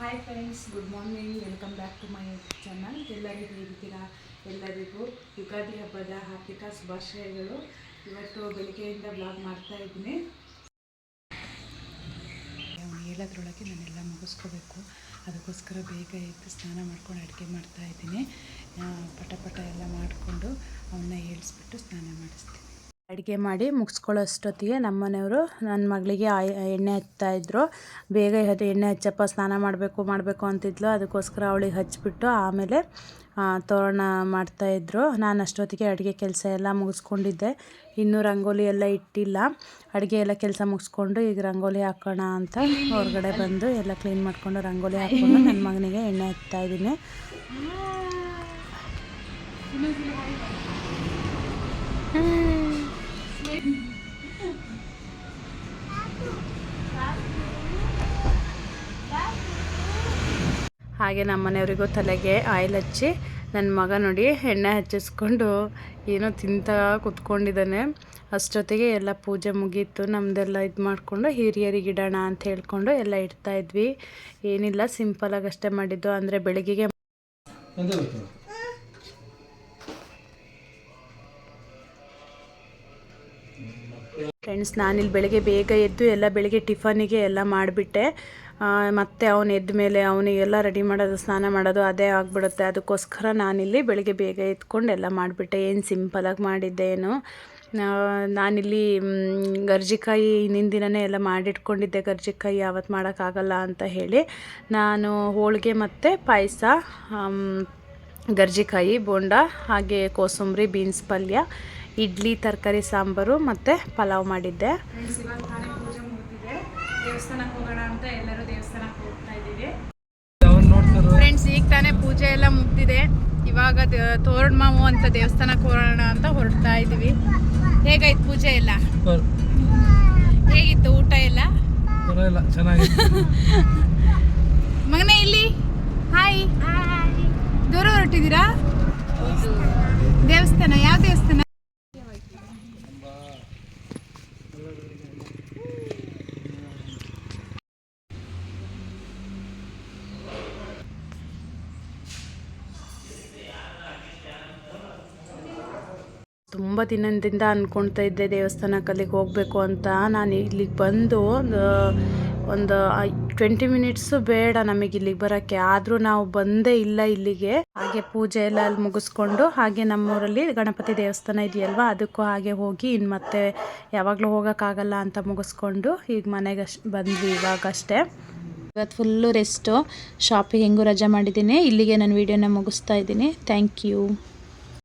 Hi friends good morning welcome back to my channel ಎಲ್ಲರಿಗೂ ಹೇಗಿದ್ದೀರಾ ಎಲ್ಲರಿಗೂ ಯುಗಾದಿ ಹಬ್ಬದ ಹಾರ್ದಿಕ ಶುಭಾಶಯಗಳು. ಇವತ್ತು ಬೆಳಿಗ್ಗೆಯಿಂದ ಬ್ಲಾಗ್ ಮಾಡ್ತಾ ಇದ್ದೀನಿ. ಹೇಳೋದ್ರೊಳಗೆ ನಾನೆಲ್ಲ ಮುಗಿಸ್ಕೋಬೇಕು. ಅದಕ್ಕೋಸ್ಕರ ಬೇಗ ಎದ್ದು ಸ್ನಾನ ಮಾಡ್ಕೊಂಡು ಅಡುಗೆ ಮಾಡ್ತಾ ಇದ್ದೀನಿ. ಪಟ ಪಟ ಎಲ್ಲ ಮಾಡಿಕೊಂಡು ಅವನ್ನ ಏಳಿಸ್ಬಿಟ್ಟು ಸ್ನಾನ ಮಾಡಿಸ್ತೀನಿ. ಅಡುಗೆ ಮಾಡಿ ಮುಗಿಸ್ಕೊಳ್ಳೋ ಅಷ್ಟೊತ್ತಿಗೆ ನಮ್ಮ ಮನೆಯವರು ನನ್ನ ಮಗಳಿಗೆ ಎಣ್ಣೆ ಹಚ್ತಾ ಇದ್ರು. ಬೇಗ ಎಣ್ಣೆ ಹಚ್ಚಪ್ಪ, ಸ್ನಾನ ಮಾಡಬೇಕು ಮಾಡಬೇಕು ಅಂತಿದ್ಲು. ಅದಕ್ಕೋಸ್ಕರ ಅವಳಿಗೆ ಹಚ್ಚಿಬಿಟ್ಟು ಆಮೇಲೆ ತೋರಣ ಮಾಡ್ತಾಯಿದ್ರು ನಾನು ಅಷ್ಟೊತ್ತಿಗೆ ಅಡುಗೆ ಕೆಲಸ ಎಲ್ಲ ಮುಗಿಸ್ಕೊಂಡಿದ್ದೆ. ಇನ್ನೂ ರಂಗೋಲಿ ಎಲ್ಲ ಇಟ್ಟಿಲ್ಲ. ಅಡುಗೆ ಎಲ್ಲ ಕೆಲಸ ಮುಗಿಸ್ಕೊಂಡು ಈಗ ರಂಗೋಲಿ ಹಾಕೋಣ ಅಂತ ಹೊರಗಡೆ ಬಂದು ಎಲ್ಲ ಕ್ಲೀನ್ ಮಾಡಿಕೊಂಡು ರಂಗೋಲಿ ಹಾಕ್ಕೊಂಡು ನನ್ನ ಮಗನಿಗೆ ಎಣ್ಣೆ ಹಚ್ತಾ ಹಾಗೆ ನಮ್ಮ ಮನೆಯವರಿಗೂ ತಲೆಗೆ ಆಯಿಲ್ ಹಚ್ಚಿ ನನ್ನ ಮಗ ನೋಡಿ ಎಣ್ಣೆ ಹಚ್ಚಿಸ್ಕೊಂಡು ಏನೋ ತಿಂತ ಕುತ್ಕೊಂಡಿದ್ದಾನೆ. ಅಷ್ಟೊತ್ತಿಗೆ ಎಲ್ಲ ಪೂಜೆ ಮುಗೀತು. ನಮ್ಮದೆಲ್ಲ ಇದು ಮಾಡಿಕೊಂಡು ಹಿರಿಯರಿಗೆ ಇಡೋಣ ಅಂತ ಹೇಳ್ಕೊಂಡು ಎಲ್ಲ ಇಡ್ತಾ ಇದ್ವಿ. ಏನಿಲ್ಲ ಸಿಂಪಲಾಗಿ ಅಷ್ಟೇ ಮಾಡಿದ್ದು. ಅಂದರೆ ಬೆಳಗ್ಗೆಗೆ ಫ್ರೆಂಡ್ಸ್ ನಾನಿಲ್ಲಿ ಬೆಳಗ್ಗೆ ಬೇಗ ಎದ್ದು ಎಲ್ಲ ಬೆಳಗ್ಗೆ ಟಿಫನಿಗೆ ಎಲ್ಲ ಮಾಡಿಬಿಟ್ಟೆ. ಮತ್ತು ಅವನು ಎದ್ದ ಮೇಲೆ ಅವನಿಗೆಲ್ಲ ರೆಡಿ ಮಾಡೋದು, ಸ್ನಾನ ಮಾಡೋದು ಅದೇ ಆಗಿಬಿಡುತ್ತೆ. ಅದಕ್ಕೋಸ್ಕರ ನಾನಿಲ್ಲಿ ಬೆಳಗ್ಗೆ ಬೇಗ ಎತ್ಕೊಂಡು ಎಲ್ಲ ಮಾಡಿಬಿಟ್ಟೆ. ಏನು ಸಿಂಪಲಾಗಿ ಮಾಡಿದ್ದೆ ಏನು ನಾನಿಲ್ಲಿ ಗರ್ಜಿಕಾಯಿ ಹಿಂದಿನ ದಿನವೇ ಎಲ್ಲ ಮಾಡಿಟ್ಕೊಂಡಿದ್ದೆ. ಗರ್ಜಿಕಾಯಿ ಯಾವತ್ತು ಮಾಡೋಕ್ಕಾಗಲ್ಲ ಅಂತ ಹೇಳಿ ನಾನು ಹೋಳಿಗೆ ಮತ್ತು ಪಾಯಸ ಗರ್ಜಿಕಾಯಿ, ಬೋಂಡ, ಹಾಗೆ ಕೋಸಂಬರಿ, ಬೀನ್ಸ್ ಪಲ್ಯ, ಇಡ್ಲಿ, ತರಕಾರಿ, ಸಾಂಬಾರು ಮತ್ತು ಪಲಾವ್ ಮಾಡಿದ್ದೆ. ದೇವಸ್ಥಾನಕ್ಕೆ ಹೋಗೋಣ ಅಂತ ಎಲ್ಲರೂ ದೇವಸ್ಥಾನಕ್ಕೆ ಹೋಗ್ತಾ ಇದ್ದೀವಿ. ಫ್ರೆಂಡ್ಸ್ ಈಗ ತಾನೇ ಪೂಜೆ ಎಲ್ಲ ಮುಗ್ದಿದೆ. ಇವಾಗ ತೋರಣ ಮಾವು ಅಂತ ದೇವಸ್ಥಾನಕ್ಕೆ ಹೋಗೋಣ ಅಂತ ಹೊರಡ್ತಾ ಇದ್ದೀವಿ. ಹೇಗಾಯ್ತು ಪೂಜೆ ಎಲ್ಲ? ಹೇಗಿತ್ತು ಊಟ ಎಲ್ಲ? ಮಗನೇ ಇಲ್ಲಿ? ಹಾಯ್ ದೂರ ಹೊರಟಿದ್ದೀರಾ? ದೇವಸ್ಥಾನ ಯಾವ ದೇವಸ್ಥಾನ? ತುಂಬ ದಿನದಿಂದ ಅಂದ್ಕೊಳ್ತಾ ಇದ್ದೆ ದೇವಸ್ಥಾನಕ್ಕೆ ಅಲ್ಲಿಗೆ ಹೋಗಬೇಕು ಅಂತ. ನಾನು ಇಲ್ಲಿಗೆ ಬಂದು, ಒಂದು ಒಂದು ಟ್ವೆಂಟಿ ಮಿನಿಟ್ಸು ಬೇಡ ನಮಗೆ ಇಲ್ಲಿಗೆ ಬರೋಕ್ಕೆ. ಆದರೂ ನಾವು ಬಂದೇ ಇಲ್ಲ ಇಲ್ಲಿಗೆ. ಹಾಗೆ ಪೂಜೆ ಎಲ್ಲ ಅಲ್ಲಿ ಮುಗಿಸ್ಕೊಂಡು, ಹಾಗೆ ನಮ್ಮೂರಲ್ಲಿ ಗಣಪತಿ ದೇವಸ್ಥಾನ ಇದೆಯಲ್ವಾ, ಅದಕ್ಕೂ ಹಾಗೆ ಹೋಗಿ ಇನ್ನು ಮತ್ತೆ ಯಾವಾಗಲೂ ಹೋಗೋಕ್ಕಾಗಲ್ಲ ಅಂತ ಮುಗಿಸ್ಕೊಂಡು ಈಗ ಮನೆಗೆ ಅಷ್ಟು ಬಂದ್ವಿ ಇವಾಗಷ್ಟೇ. ಇವತ್ತು ಫುಲ್ಲು ರೆಸ್ಟು ಶಾಪಿಗೆ ಹೆಂಗೂ ರಜೆ ಮಾಡಿದ್ದೀನಿ. ಇಲ್ಲಿಗೆ ನಾನು ವೀಡಿಯೋನ ಮುಗಿಸ್ತಾ ಇದ್ದೀನಿ. Thank you